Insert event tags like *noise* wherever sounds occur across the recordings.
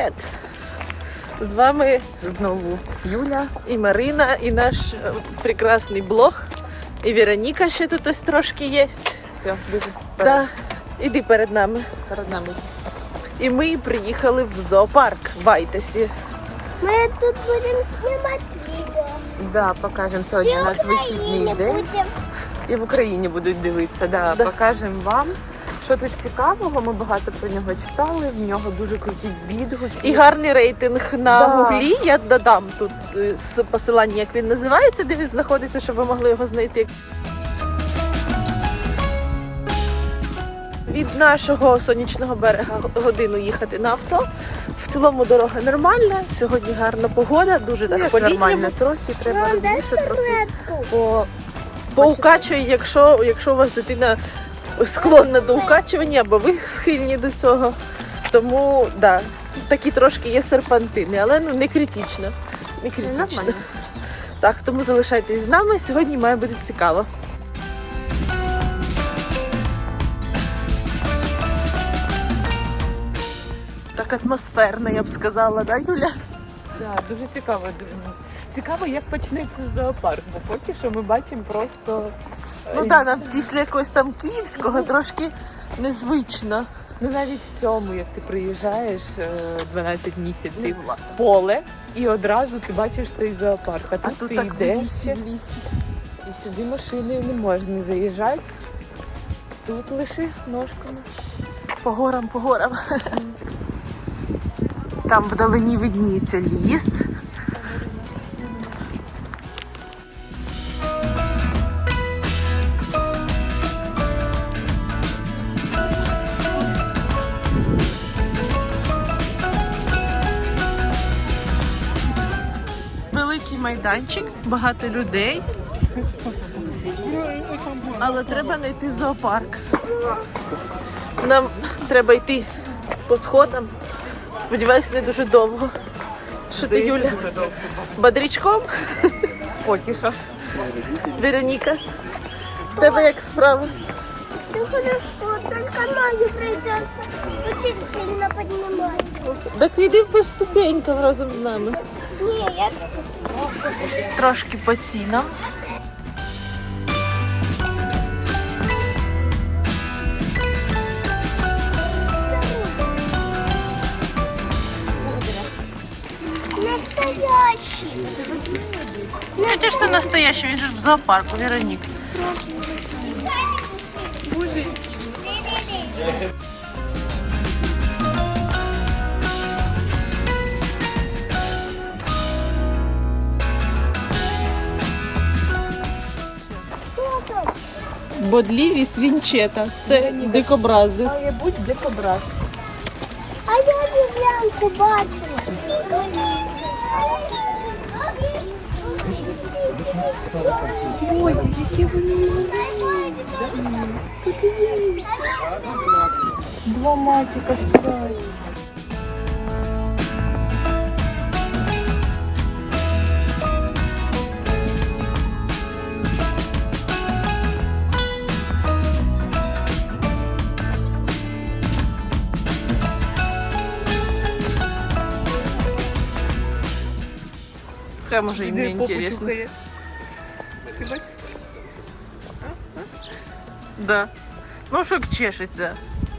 Привіт! З вами Знову Юля. і Марина, і наш е, прекрасний блог. І Вероніка ще тут ось трошки є. Все, дуже Да. Іди перед нами. перед нами. І ми приїхали в зоопарк в Айтесі. Мы тут будем снимать видео. Да, покажемо сьогодні. У нас вихідний день. будем. І в Україні будуть дивитися. Да, Да. Покажемо вам, що тут цікавого. Ми багато про нього читали. В нього дуже круті відгуки. І гарний рейтинг на Да. гуглі. Я додам тут е, з посилання, як він називається, де він знаходиться, щоб ви могли його знайти. Від нашого сонячного берега годину їхати на авто. В цілому дорога нормальна. Сьогодні гарна погода, дуже так Як по-літньому. трохи треба дай розбільше, трохи. По, поукачує, якщо, якщо у вас дитина склонна до укачування, або ви схильні до цього. Тому да, такі трошки є серпантини, але ну не критично. Не критично. Нормально. *laughs* Так, тому залишайтесь з нами. Сьогодні має бути цікаво. Так атмосферно, я б сказала, да, Юля? Да, дуже цікаво. Цікаво, як почнеться зоопарк, бо поки що ми бачимо просто. Ну е, так, нам після якогось там київського трошки незвично. Ну навіть в цьому, як ти приїжджаєш е, 12 місяців, Ну, поле, і одразу ти бачиш цей зоопарк. А тут, А тут ти в йдеш лісі, в лісі. і сюди машини не можна заїжджати. Тут лише ножками. По горам, по горам. Там вдалині видніється ліс. Майданчик, багато людей. Але треба знайти зоопарк. Нам треба йти по сходам. Сподіваюсь, не дуже довго. Що ти, Юля? Бодрячком? Поки що. Вероніка. В тебе як справи? Все хорошо, только ноги придется очень сильно поднимать. Так йди по ступенькам разом з нами. Не, я Трошки по цінам. настоящий. Ну, це ж ти настоящий, він же ж в зоопарку, Вероніка. Что Бодліві свінчета. Це дикобрази. Має бути дикобраз. А я львянку бачила. Ось, які вони два масика співають. Хай може їм не інтересно. Да. Ну, що чешеться.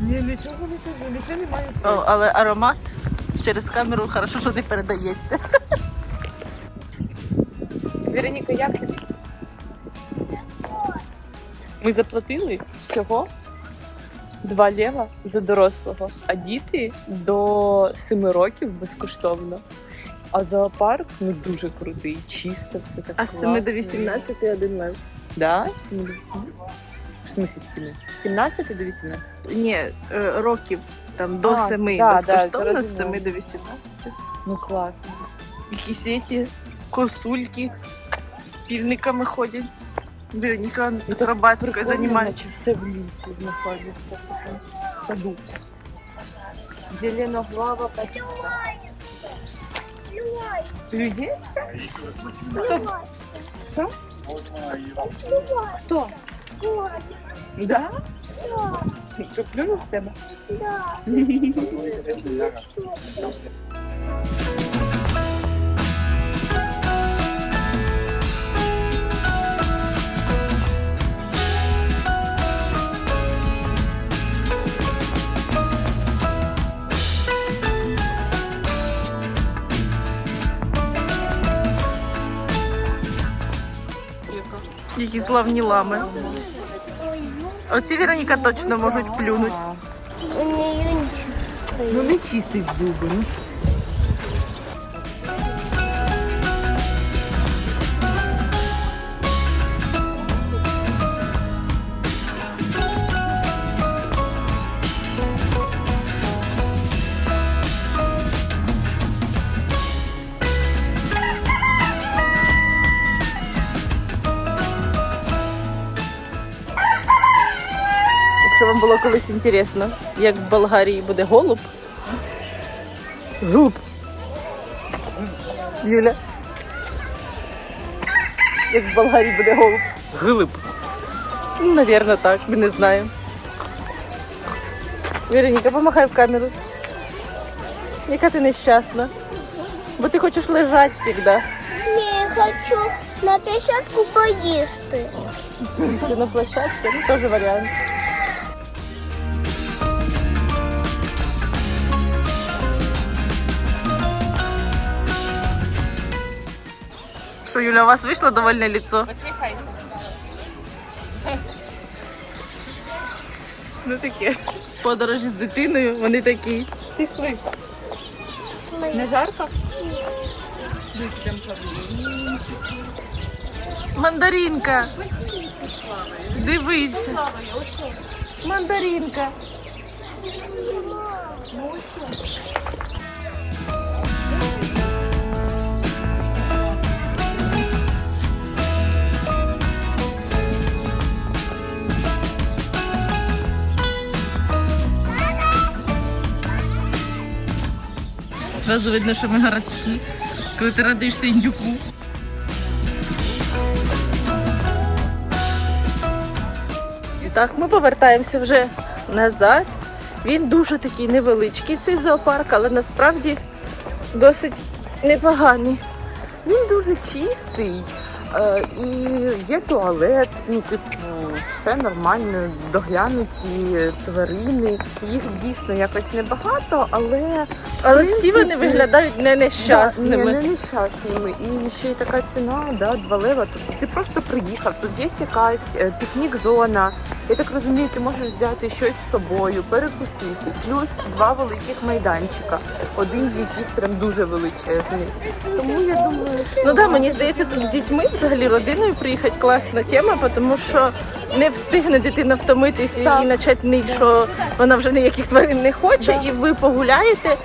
Ні, нічого не кажу, нічого немає. О, але аромат через камеру хорошо, що не передається. Вероніка, як тобі? Ми заплатили всього 2 лева за дорослого, а діти до 7 років безкоштовно. А зоопарк ну дуже крутий, чисто, все так А з 7 до 18 один лев. Да, з 7 до 18. В смысле 7? 17 до 18? Ні, е, років там до А, 7 да, безкоштовно, да, з 7 до 18. Ну класно. Якісь ці косульки з півниками ходять. Вероніка акробатикою Прикольно, займається. наче все в лісі знаходиться. Саду. Зеленоглава птиця. Плюється? Що? Хто? Да? Що плюнув в тебе? Да. Які славні лами. Оці Вероніка точно можуть плюнути. Ну не чистить зуби, ну що? Було колись інтересно, як в Болгарії буде голуб. Губ. Юля. Як в Болгарії буде голуб. Глиб. Ну, Навірно, так, ми не знаємо. Вероніка, помахай в камеру. Яка ти нещасна. Бо ти хочеш лежати завжди. Не хочу на п'ятдесятку поїсти. Чи на площадці, ну теж варіант. Що, Юля, у вас вийшло довольне лицо? Ну таке. Подорожі з дитиною, вони такі. Пішли. Не жарко? Мандаринка. Дивись. Мандаринка. Зразу видно, що ми городські, коли ти радуєшся індюку. Так, ми повертаємося вже назад. Він дуже такий невеличкий, цей зоопарк, але насправді досить непоганий. Він дуже чистий. е, І є туалет, ну типу, все нормально, доглянуті тварини. Їх дійсно якось небагато, але Але В всі вони виглядають не нещасними. Да, ні, не нещасними. І ще й така ціна, да, 2 лева. Тобто ти просто приїхав, тут є якась е, пікнік-зона. Я так розумію, ти можеш взяти щось з собою, перекусити. Плюс два великих майданчика, один з яких прям дуже величезний. Тому я думаю, що Ну да, мені здається, тут з дітьми взагалі родиною приїхати класна тема, тому що не встигне дитина втомитись Так. і почати нить, що вона вже ніяких тварин не хоче, і ви погуляєте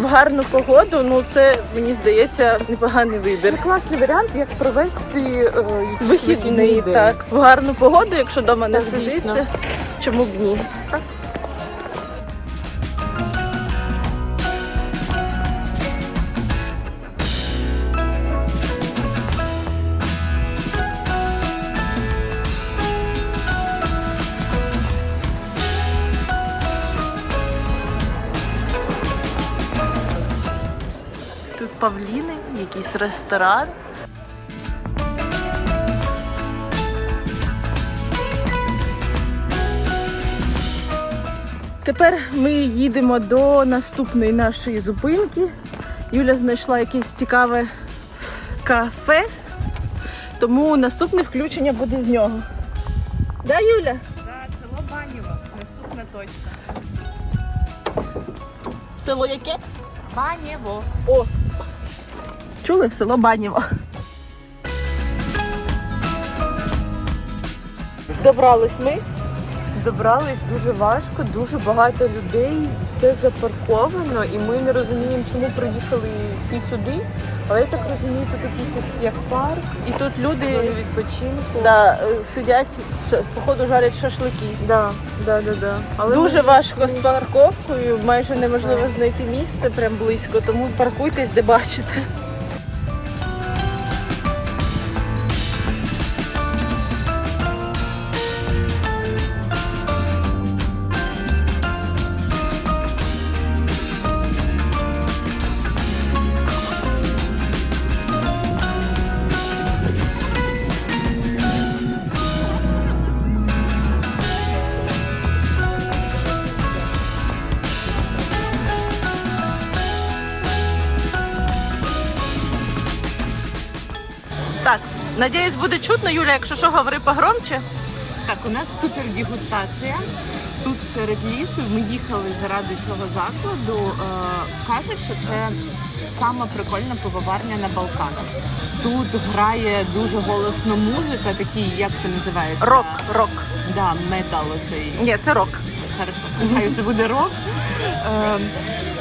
в гарну погоду. Ну це мені здається непоганий вибір. це класний варіант, як провести е, якийсь Вихідний день. так, в гарну погоду, якщо вдома не Так, сидиться, чому б ні? Тут якийсь ресторан. Тепер ми їдемо до наступної нашої зупинки. Юля знайшла якесь цікаве кафе, тому наступне включення буде з нього. Да, Юля? Так, село Банєво. Наступна точка. Село яке? Банєво. О! Чули? Село Банєво. Добрались ми. Добрались дуже важко, дуже багато людей, все запарковано, і ми не розуміємо, чому приїхали всі сюди. Але я так розумію, тут якийсь як парк, І тут люди зони відпочинку. да, е, сидять, ш- походу жарять шашлики. да, да, да, да. Але Дуже ми важко з парковкою, майже неможливо знайти місце прям близько, тому паркуйтесь, де бачите. Надіюсь, буде чутно, Юля, якщо що, говори погромче. Так, у нас супер дегустація. Тут серед лісу ми їхали заради цього закладу. Е, кажуть, що це сама прикольна пивоварня на Балканах. Тут грає дуже голосно музика, такий, як це називається? Рок, рок. Да, метал оцей. Ні, це рок. Хорошо, хай це буде рок. Е,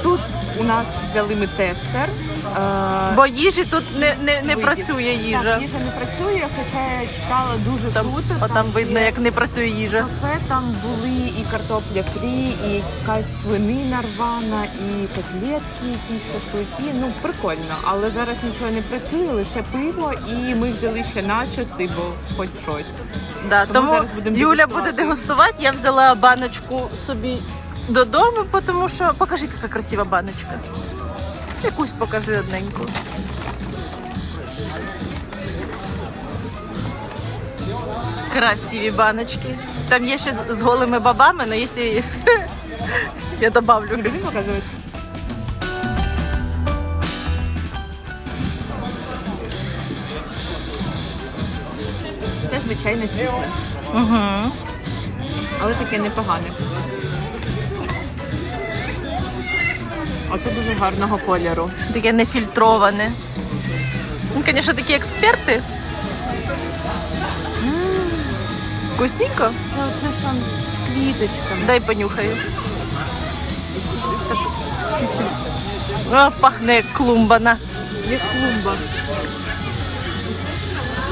тут у нас взяли ми тестер. Е, Бо їжі тут не, не, не працює їжа. Так, їжа не працює, хоча я читала дуже Там, круто. о, там видно, як не працює їжа. Кафе там були і картопля фрі, і якась свинина рвана, і котлетки, якісь шашлики. Ну прикольно, але зараз нічого не працює, лише пиво, і ми взяли ще начоси, бо хоч щось. Да, Тому тому Юля буде дегустувати. Я взяла баночку собі додому, тому що покажи, яка красива баночка. Якусь покажи одненьку. Красиві баночки. Там є ще з- голими бабами, але якщо *laughs* я добавлю. Будемо показувати? Це звичайне світле, Угу. але таке непогане. Оце дуже гарного кольору. Таке нефільтроване. Ну, звісно, такі експерти. Вкусненько? Це оце що з квіточками. Дай понюхаю. О, пахне як клумбана. Як клумба.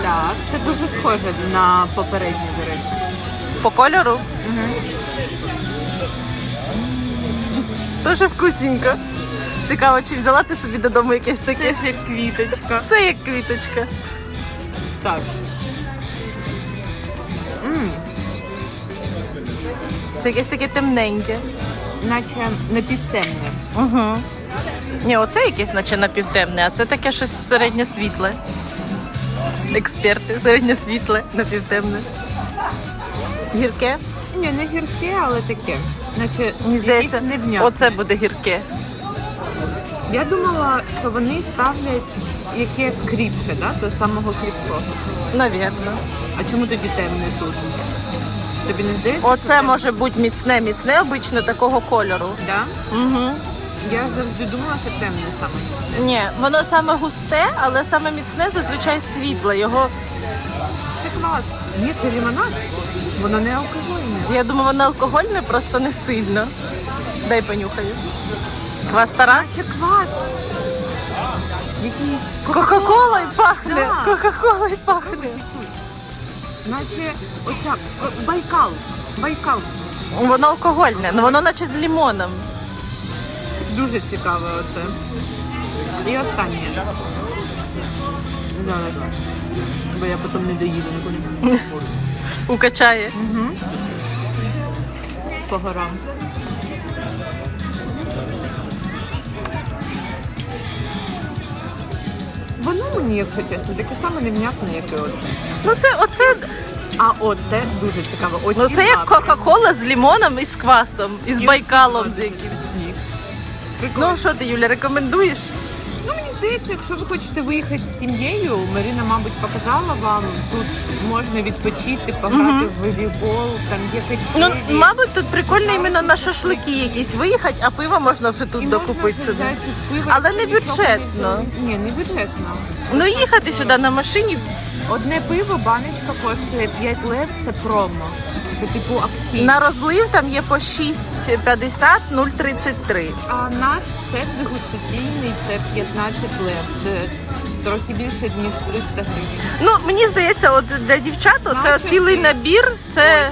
Так, це дуже схоже на попереднє, до речі. По кольору. Дуже вкусненько. Цікаво, чи взяла ти собі додому якесь таке? Це як квіточка. Все як квіточка. Так. м Це якесь таке темненьке. наче напівтемне. Угу. Ні, оце якесь, наче напівтемне, а це таке щось середньосвітле. Експерти, середньосвітле, напівтемне. Гірке? Ні, не гірке, але таке. Наче Мені здається, якесь невнятне. оце буде гірке. Я думала, що вони ставлять яке кріпше, да? до самого кріпкого. Навірно. А чому тоді темне тут? Тобі не здається? Оце може бути міцне, міцне, обично такого кольору. Да? Угу. Я завжди думала, що темне саме. Ні, воно саме густе, але саме міцне зазвичай світле. Його, Це клас. Ні, це лимонад. Воно не алкогольне. Я думаю, воно алкогольне, просто не сильно. Дай понюхаю. Квас Тарас? Наче квас. Якийсь Кока-колою пахне! Да. Кока-колою пахне. Наче оця о, Байкал. Байкал. Воно алкогольне, але воно наче з лімоном. Дуже цікаве оце. І останнє. Зараз. Бо я потім не доїду нікуди. *laughs* Укачає. Угу. По горам. Воно мені, якщо чесно, таке саме невнятне, як і оце. Ну це оце, А оце дуже цікаво. Оці ну це як. Кока-кола з лімоном і з квасом, і з І байкалом з яким. смачні. Прикольно. Ну що ти, Юля, рекомендуєш? Ну, здається, якщо ви хочете виїхати з сім'єю, Марина, мабуть, показала вам, тут можна відпочити, пограти Мгм. в волейбол, там є Ну, качелі. мабуть, тут прикольно іменно на шашлики якісь виїхати, а пиво можна вже І тут можна докупити вже собі. взяти пиво, Але якщо не нічого бюджетно. взяли. Ні, не бюджетно. Ну їхати сюди на машині. Одне пиво, баночка коштує 5 лев, це промо. Це типу акційне. На розлив там є по 6,50 0,33. А наш сет дегустаційний це 15 лев. Це трохи більше, ніж 300 гривень. Ну, мені здається, от для дівчат це Наче цілий набір. Це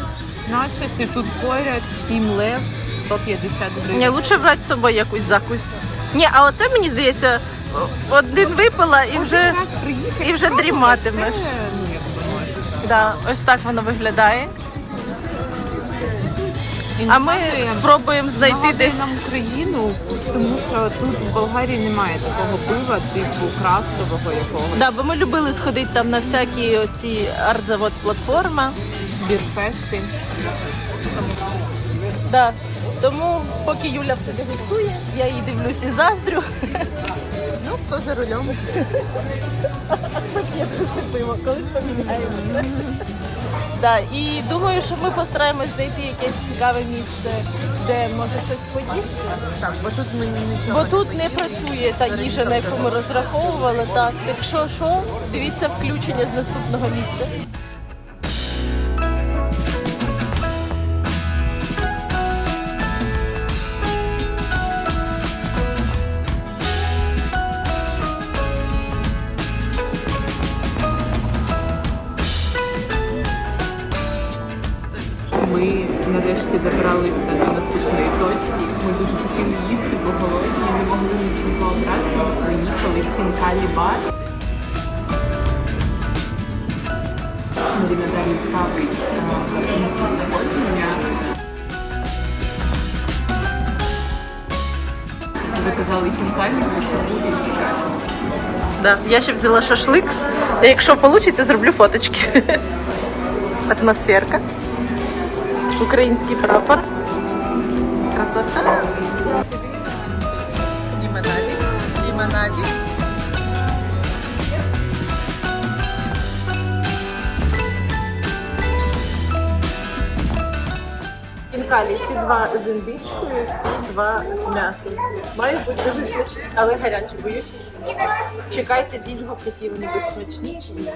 Наче тут поряд 7 лев, 150 гривень. не лучше брати з собою якусь закусь. Ні, а оце мені здається, один випила і вже. Один раз приїхати, і вже спробувати, дріматимеш. це, ну. Да, ось так воно виглядає. А ми спробуємо знайти десь. нам Україну, тому що тут в Болгарії немає такого пива, типу крафтового якогось. Да, бо ми любили сходити там на всякі оці артзавод платформа. Бірфести. Да. Тому поки Юля все дегустує, я її дивлюсь і заздрю. Ну, хто за рулем? *laughs* Пакет пиво, колись поміняємося. Да, і думаю, що ми постараємось знайти якесь цікаве місце, де може щось поїсти. Так, бо тут ми нічого. Бо тут не працює та їжа, на яку ми розраховували. Так, якщо що, дивіться включення з наступного місця. Добралися до наступної точки. Ми дуже хотіли їсти, бо голодні, не могли нічого обрати. Приїхали в Хінкалі бар. Маріна далі ставить е, місце. Заказали хінкалі, тому що буде чекати. Да, я ще взяла шашлик. Якщо вийде, зроблю фоточки. *laughs* Атмосферка. Український прапор. Красота. Лимонадик. Лимонадик. Хінкалі, ці два з індичкою, ці два з м'ясом. Мають бути дуже смачні, але гарячі, боюсь. Чекайте відгук, які вони будуть смачні чи ні.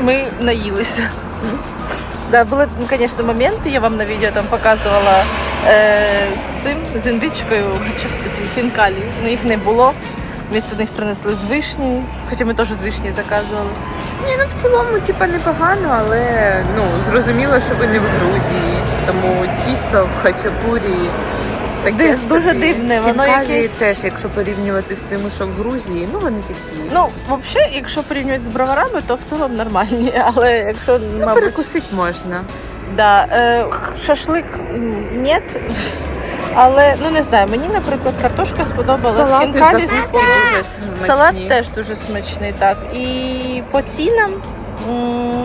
Ми наїлися. Да, були, ну, звісно, моменти, я вам на відео там показувала е, з цим, з індичкою, хінкалі, ну їх не було. Вмісто них принесли з вишні, хоча ми теж з вишні заказували. Ні, ну в цілому, типа, непогано, але ну зрозуміло, що ви не в Грузії, тому тісто в хачапурі таке Див- дуже дивне, воно Хінкалі якесь- теж, якщо порівнювати з тими, що в Грузії, ну вони такі. Ну, взагалі, якщо порівнювати з броварами, то в цілому нормальні, *laughs* але якщо, Ну, мабуть, перекусити можна. да, е, шашлик м, ні. *laughs* Але ну не знаю, мені, наприклад, картошка сподобалась. Салати хінкалі закуски дуже смачні. Салат теж дуже смачний, так. І по цінам, м,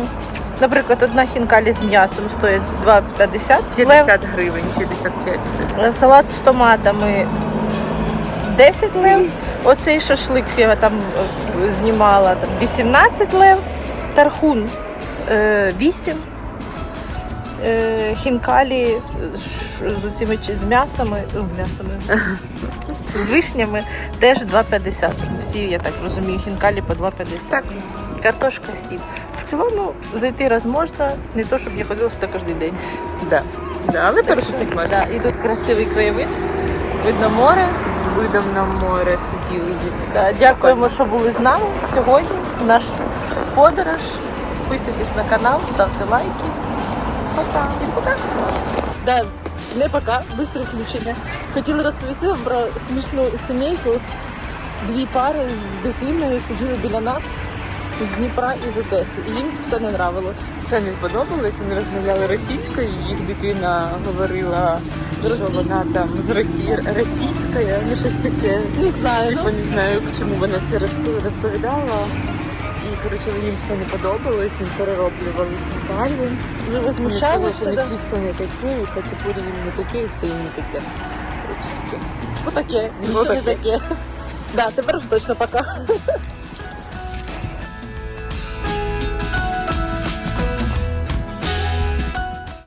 наприклад, одна хінкалі з м'ясом стоїть 2,50. Лев, 50 гривень, 55 гривень. е, салат з томатами 10 лев. Оцей шашлик я там е, знімала там 18 лев. Тархун е, 8. Е, хінкалі з, цими з м'ясами, ну, з м'ясами, з вишнями теж 2,50. Всі, я так розумію, хінкалі по 2,50. Так. Картошка 7. Цілому зайти раз можна, не то, щоб я ходила сюди кожен день. Да. Да, але перекусити можна. Да, і тут красивий краєвид, видно море. З видом на море сиділи. Да, дякуємо, що були з нами сьогодні. Наш подорож. Підписуйтесь на канал, ставте лайки. Пока. Всім пока. Да, не пока, бистре включення. Хотіли розповісти вам про смішну сімейку. Дві пари з дитиною сиділи біля нас з Дніпра і з Одеси. І їм все не нравилось. Все не сподобалось, вони розмовляли російською, їх дитина говорила, що вона там з Росії російською, ну щось таке. Не знаю. Типу не знаю, чому вона це розповідала. І коротше їм все не подобалось, їм перероблювали. Ви Вони сказали, що не тісто не таке, і хачапурі їм не таке, і все їм не таке. Коротше таке. Отаке, більше не таке. Да, тепер ж точно пока.